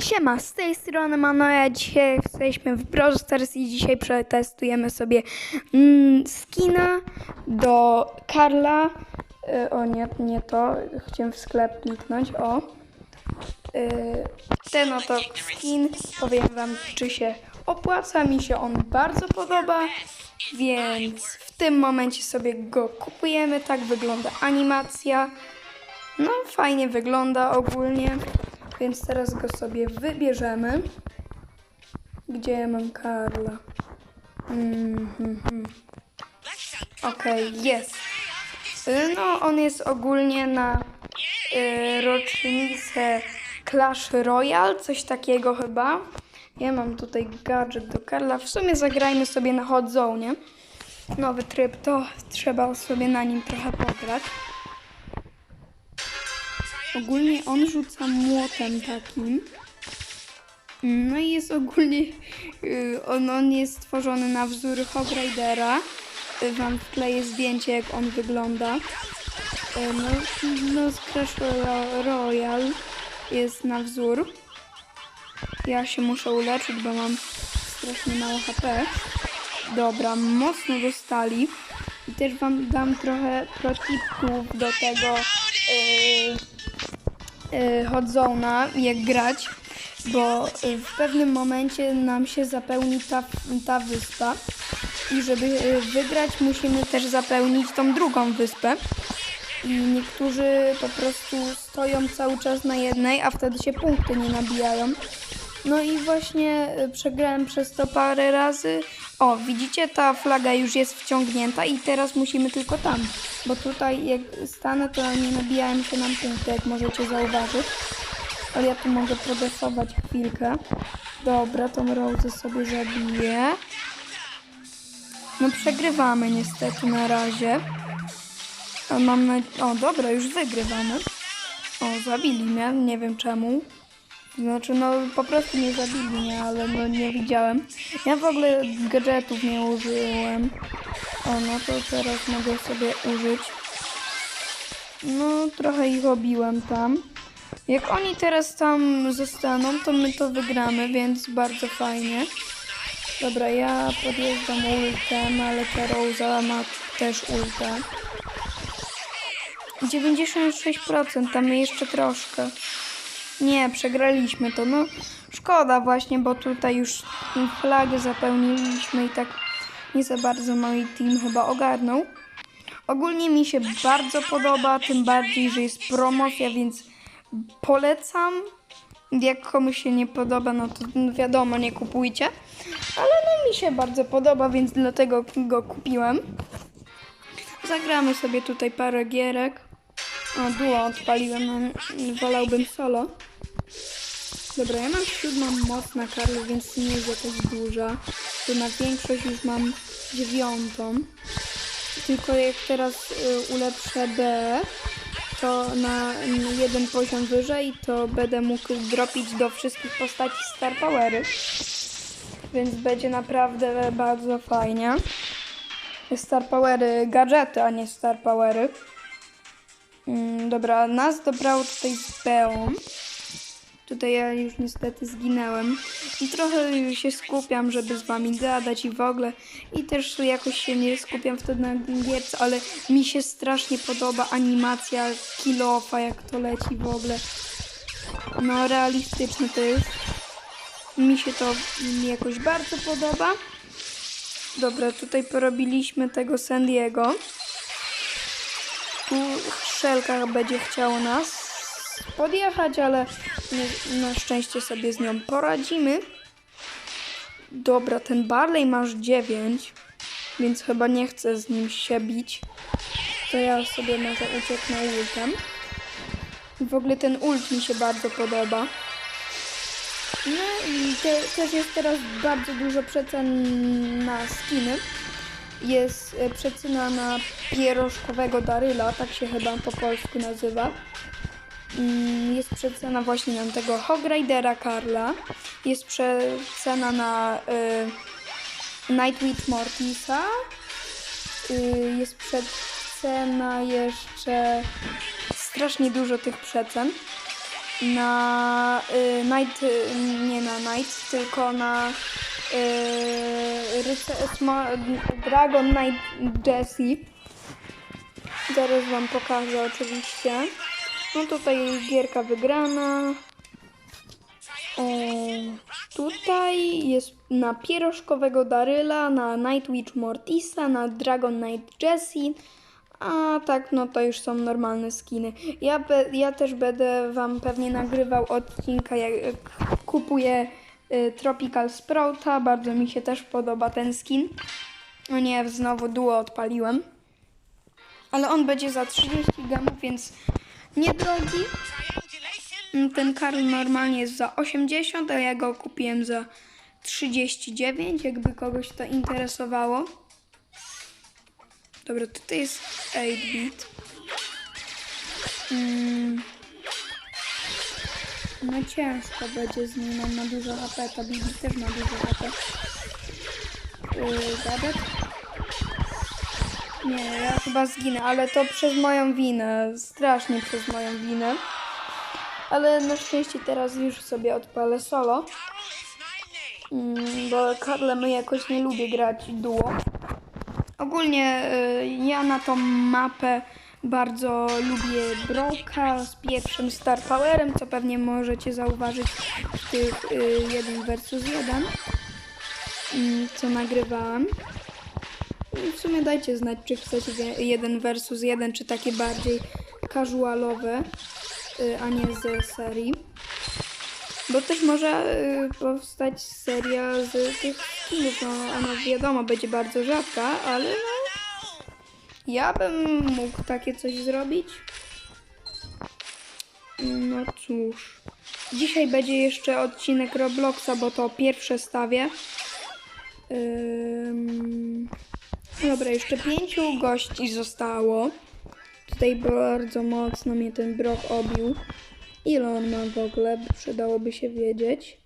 Siema, z tej strony Manoja. Dzisiaj jesteśmy w Brawl Stars i dzisiaj przetestujemy sobie mm, skina do Karla. Y, o nie, nie to. Chciałem w sklep kliknąć. O. Y, ten oto skin. Powiem wam, czy się opłaca. Mi się on bardzo podoba. Więc w tym momencie sobie go kupujemy. Tak wygląda animacja. No, fajnie wygląda ogólnie. Więc teraz go sobie wybierzemy. Gdzie ja mam Karla? Mhm. Okej, jest. Y, No, on jest ogólnie na y, rocznicę Clash Royale, coś takiego chyba. Ja mam tutaj gadżet do Karla. W sumie zagrajmy sobie na Hot Zone. Nowy tryb, to trzeba sobie na nim trochę pograć. Ogólnie on rzuca młotem takim. No i jest ogólnie, y, on, on jest stworzony na wzór Hog Ridera. Y, Wam wkleję zdjęcie, jak on wygląda. Y, No, no z Clash Ro- Royale jest na wzór. Ja się muszę uleczyć, bo mam strasznie mało HP. Dobra, mocno dostali. I też wam dam trochę protipów do tego yy, hot zone'a, jak grać, bo yy, w pewnym momencie nam się zapełni ta, ta wyspa i żeby yy, wygrać musimy też zapełnić tą drugą wyspę. I niektórzy po prostu stoją cały czas na jednej, a wtedy się punkty nie nabijają. No i właśnie y, przegrałem przez to parę razy. O, widzicie, ta flaga już jest wciągnięta i teraz musimy tylko tam. Bo tutaj jak stanę, to nie nabijają się nam punkty, jak możecie zauważyć. Ale ja tu mogę podefować chwilkę. Dobra, tą Rose sobie zabiję. No przegrywamy niestety na razie. Mam na... O, dobra, już wygrywamy. O, zabili mnie, nie wiem czemu. Znaczy, no po prostu nie zabili mnie, ale no nie widziałem. Ja w ogóle gadżetów nie użyłem. O, no to teraz mogę sobie użyć. No, trochę ich obiłem tam. Jak oni teraz tam zostaną, to my to wygramy, więc bardzo fajnie. Dobra, ja podjeżdżam ultem, ale ta Rosa ma też ultę. 96%, tam jeszcze troszkę. Nie, przegraliśmy to. No szkoda właśnie, bo tutaj już flagę zapełniliśmy i tak nie za bardzo mój team chyba ogarnął. Ogólnie mi się bardzo podoba, tym bardziej, że jest promocja, więc polecam. Jak komuś się nie podoba, no to wiadomo, nie kupujcie. Ale no mi się bardzo podoba, więc dlatego go kupiłem. Zagramy sobie tutaj parę gierek. O, duo odpaliłem, wolałbym solo. Dobra, ja mam siódmą moc na Karlu, więc nie jest jakaś duża. Tu na większość już mam dziewiątą. Tylko jak teraz y, ulepszę B, to na mm, jeden poziom wyżej, to będę mógł dropić do wszystkich postaci Star Powery. Więc będzie naprawdę bardzo fajnie. Star Powery gadżety, a nie Star Powery. Mm, dobra, nas dobrało tutaj z Beą. Tutaj ja już niestety zginęłem. I trochę się skupiam, żeby z wami gadać i w ogóle. I też jakoś się nie skupiam wtedy na gierce, ale mi się strasznie podoba animacja kilofa, jak to leci w ogóle. No, realistyczne to jest. Mi się to jakoś bardzo podoba. Dobra, tutaj porobiliśmy tego Sandiego. Tu Szelka będzie chciał nas podjechać, ale na szczęście sobie z nią poradzimy. Dobra, ten Barley masz 9, więc chyba nie chcę z nim się bić. To ja sobie może ucieknę ultem. W ogóle ten ult mi się bardzo podoba. No i te, też jest teraz bardzo dużo przecen na skiny. Jest e, przecena na pierożkowego Daryla, tak się chyba po polsku nazywa. Mm, Jest przecena właśnie na tego Hog Ridera Karla. Jest przecena na y, Nightwitch Mortisa. Y, jest przecena jeszcze strasznie dużo tych przecen. na y, Night, y, nie na Night, tylko na y, Dragon Knight Jessie. Zaraz wam pokażę oczywiście. No tutaj gierka wygrana. Tutaj jest na pierożkowego Daryla, na Nightwitch Mortisa, na Dragon Knight Jessie. A tak, no to już są normalne skiny. Ja, be, ja też będę wam pewnie nagrywał odcinka, jak kupuję y, Tropical Sprouta. Bardzo mi się też podoba ten skin. O nie, znowu duo odpaliłem. Ale on będzie za 30 gemów, więc niedrogi. Mm, Ten Karl normalnie jest za 80, a ja go kupiłem za 39, jakby kogoś to interesowało. Dobra, tutaj jest 8-bit. Mm. No ciężko będzie z nim, on ma dużo HP, ta Bibi też ma dużo HP. Yy? Nie, ja chyba zginę, ale to przez moją winę, strasznie przez moją winę. Ale na szczęście teraz już sobie odpalę solo. Mm, bo Karlem jakoś nie lubię grać duo. Ogólnie y, ja na tą mapę bardzo lubię Broka z pierwszym Star Powerem, co pewnie możecie zauważyć w tych y, 1 versus 1, mm, co nagrywałam. I w sumie dajcie znać, czy chcecie 1 versus 1, czy takie bardziej casualowe, y, a nie z serii. Bo też może y, powstać seria z tych skinów. No, ona wiadomo, będzie bardzo rzadka, ale no, ja bym mógł takie coś zrobić. No cóż. Dzisiaj będzie jeszcze odcinek Robloxa, bo to pierwsze stawię. Ym... Dobra, jeszcze pięciu gości zostało. Tutaj bardzo mocno mnie ten brok obił. Ile on ma w ogóle? Przydałoby się wiedzieć.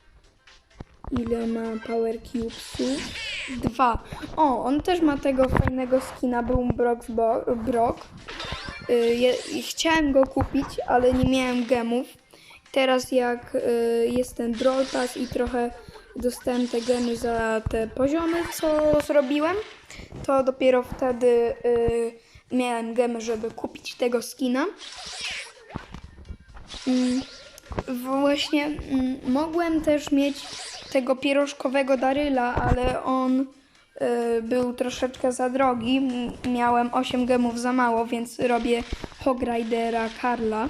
Ile ma Power Cubesów? Dwa. O, on też ma tego fajnego skina, był Brock. Brock. Y, i chciałem go kupić, ale nie miałem gemów. Teraz jak y, jest ten Brawl Pass i trochę dostałem te gemy za te poziomy, co zrobiłem, to dopiero wtedy y, miałem gemy, żeby kupić tego skina. Mm, Właśnie mm, mogłem też mieć tego pierożkowego Daryla, ale on y, był troszeczkę za drogi. Miałem 8 gemów za mało, więc robię Hog Ridera Karla.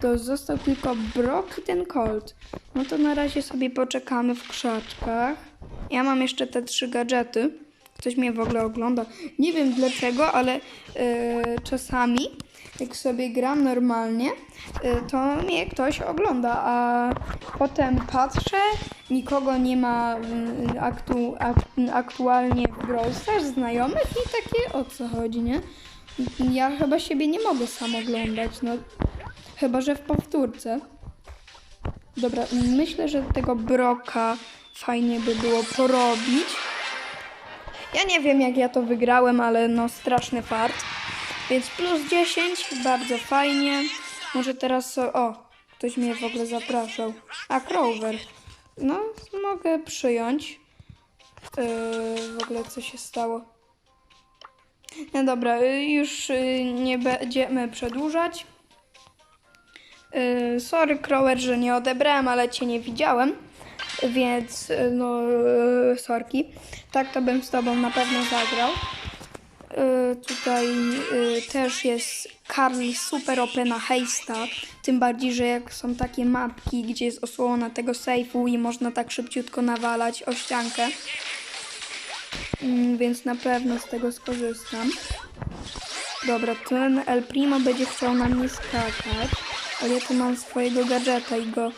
To został tylko Brock i ten Colt. No to na razie sobie poczekamy w krzaczkach. Ja mam jeszcze te trzy gadżety. Ktoś mnie w ogóle ogląda. Nie wiem dlaczego, ale y, czasami jak sobie gram normalnie, y, to mnie ktoś ogląda, a potem patrzę, nikogo nie ma aktu, ak, aktualnie w Brawl znajomych i takie o co chodzi, nie? Ja chyba siebie nie mogę sam oglądać, no chyba, że w powtórce. Dobra, myślę, że tego broka fajnie by było porobić. Ja nie wiem, jak ja to wygrałem, ale no straszny fart. Więc plus 10, bardzo fajnie. Może teraz. O, ktoś mnie w ogóle zapraszał. A, Crower. No, mogę przyjąć. Yy, w ogóle co się stało. No dobra, y, już y, nie będziemy przedłużać. Yy, sorry, Crower, że nie odebrałem, ale cię nie widziałem. Więc, y, no, yy, sorki. Tak to bym z tobą na pewno zagrał. Y, tutaj y, też jest Karl super OP na hejsta. Tym bardziej, że jak są takie mapki, gdzie jest osłona tego sejfu i można tak szybciutko nawalać o ściankę. Mm, więc na pewno z tego skorzystam. Dobra, ten El Primo będzie chciał na mnie skakać, ale ja tu mam swojego gadżeta i go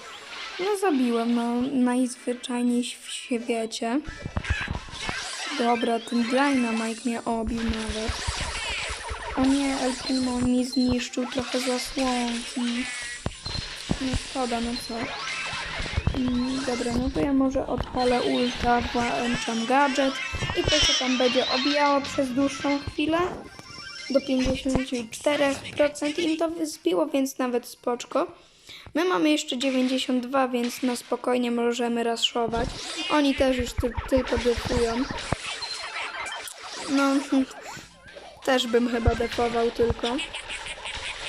no zabiłem, no najzwyczajniej w świecie. Dobra, ten Dynamite mnie obił nawet. O nie, El Primo mi zniszczył trochę zasłonki. No szkoda, no co. Mm, Dobra, no to ja może odpalę ultra, włączam gadżet i to się tam będzie obijało przez dłuższą chwilę. Do 54% im to zbiło, więc nawet spoczko. My mamy jeszcze 92, więc na spokojnie możemy raszować. Oni też już ty, tylko defują. No, hm, też bym chyba defował tylko.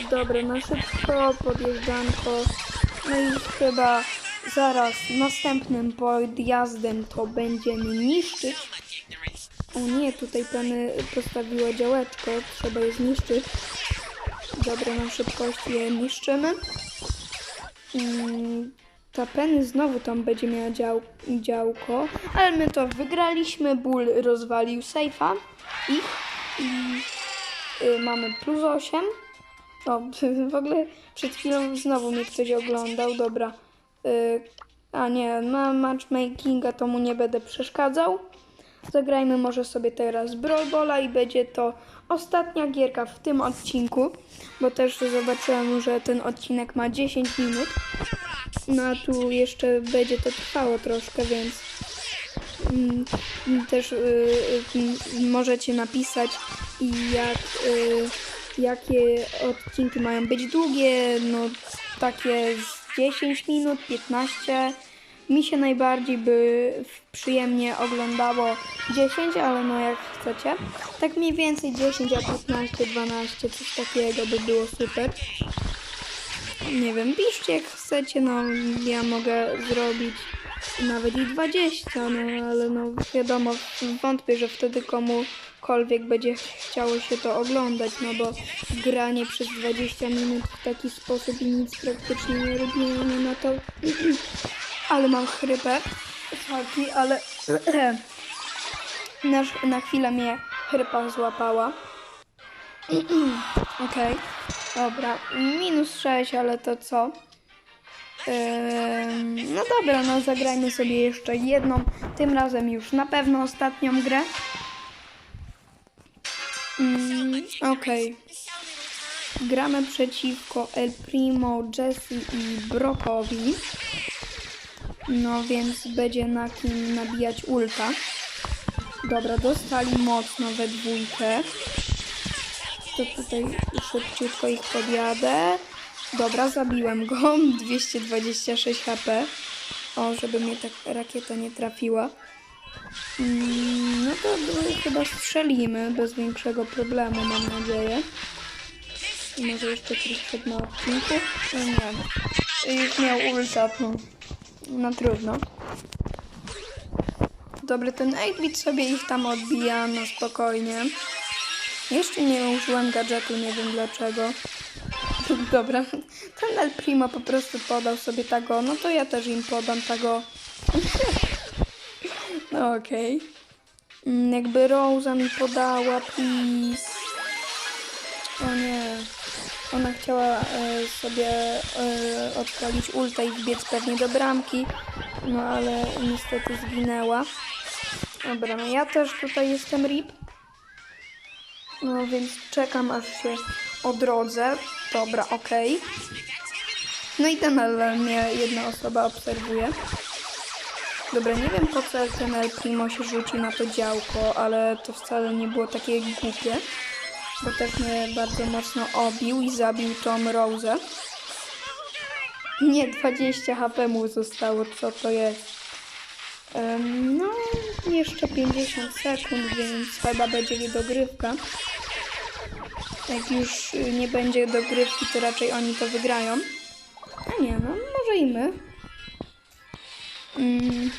Dobra, na szybko, podjeżdżanko. No i chyba zaraz następnym podjazdem to będziemy niszczyć. O nie, tutaj pani postawiła działeczko, trzeba je zniszczyć. Dobra, na szybkości je niszczymy. Mm, Ta Penny znowu tam będzie miała dział, działko, ale my to wygraliśmy. Bull rozwalił sejfa i y, mamy plus 8. O, w ogóle przed chwilą znowu mnie ktoś oglądał. Dobra. Y, a nie, na matchmakinga to mu nie będę przeszkadzał. Zagrajmy może sobie teraz Brawl Balla i będzie to ostatnia gierka w tym odcinku, bo też zobaczyłem, że ten odcinek ma 10 minut. No a tu jeszcze będzie to trwało troszkę, więc mm, też y, y, możecie napisać jak, y, jakie odcinki mają być długie, no takie z 10 minut, 15. Mi się najbardziej by przyjemnie oglądało 10, ale no jak chcecie. Tak mniej więcej 10, a 15, 12, coś takiego by było super. Nie wiem, piszcie jak chcecie, no ja mogę zrobić nawet i 20, no ale no wiadomo, wątpię, że wtedy komukolwiek będzie chciało się to oglądać, no bo granie przez 20 minut w taki sposób i nic praktycznie nie robienie, no to... ale mam chrypę, taki, ale na, na chwilę mnie chrypa złapała. Okej, dobra, minus 6, ale to co? Ym, no dobra, no zagrajmy sobie jeszcze jedną, tym razem już na pewno ostatnią grę. Mm, Okej. Gramy przeciwko El Primo, Jesse i Brokowi. No więc będzie na kim nabijać ulta. Dobra, dostali mocno we dwójkę. To tutaj szybciutko ich podjadę. Dobra, zabiłem go. 226 HP. O, żeby mnie tak rakieta nie trafiła. Mm, No to no, chyba strzelimy bez większego problemu, mam nadzieję. Może jeszcze troszkę na odcinku? No nie. Już miał ulta, to no trudno. Dobry, ten 8-bit sobie ich tam odbija na spokojnie. Jeszcze nie użyłem gadżetu, nie wiem dlaczego. Dobra, ten El Primo po prostu podał sobie tego, no to ja też im podam tego. No okej. Mm, Jakby Rosa mi podała, please. O nie. Ona chciała e, sobie e, odpalić ulta i wbiec pewnie do bramki, no ale niestety zginęła. Dobra, no ja też tutaj jestem RIP. No więc czekam aż się odrodzę. Dobra, okej. No i ale mnie jedna osoba obserwuje. Dobra, nie wiem po co ten Primo się rzuci na to działko, ale to wcale nie było takie głupie. Bo też mnie bardzo mocno obił i zabił tą Rose. Nie, 20 HP mu zostało, co to jest? Em, no, jeszcze 50 sekund, więc chyba będzie dogrywka. Jak już y, nie będzie dogrywki, to raczej oni to wygrają. A nie, no może i my. Mm.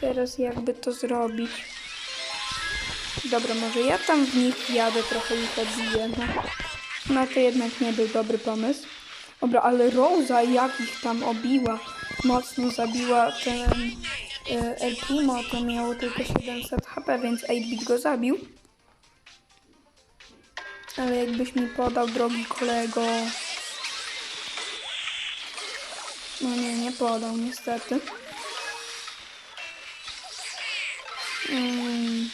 Teraz jakby to zrobić. Dobra, może ja tam w nich jadę, trochę ich odbiję. No, no to jednak nie był dobry pomysł. Dobra, ale Rosa jak ich tam obiła, mocno zabiła ten El Primo, to miało tylko 700 HP, więc 8-bit go zabił. Ale jakbyś mi podał, drogi kolego... No nie, nie podał niestety. Mm.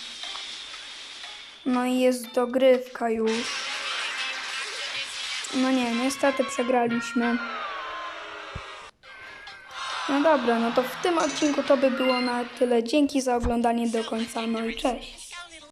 No i jest dogrywka już. No nie, niestety przegraliśmy. No dobra, no to w tym odcinku to by było na tyle. Dzięki za oglądanie do końca, no i cześć.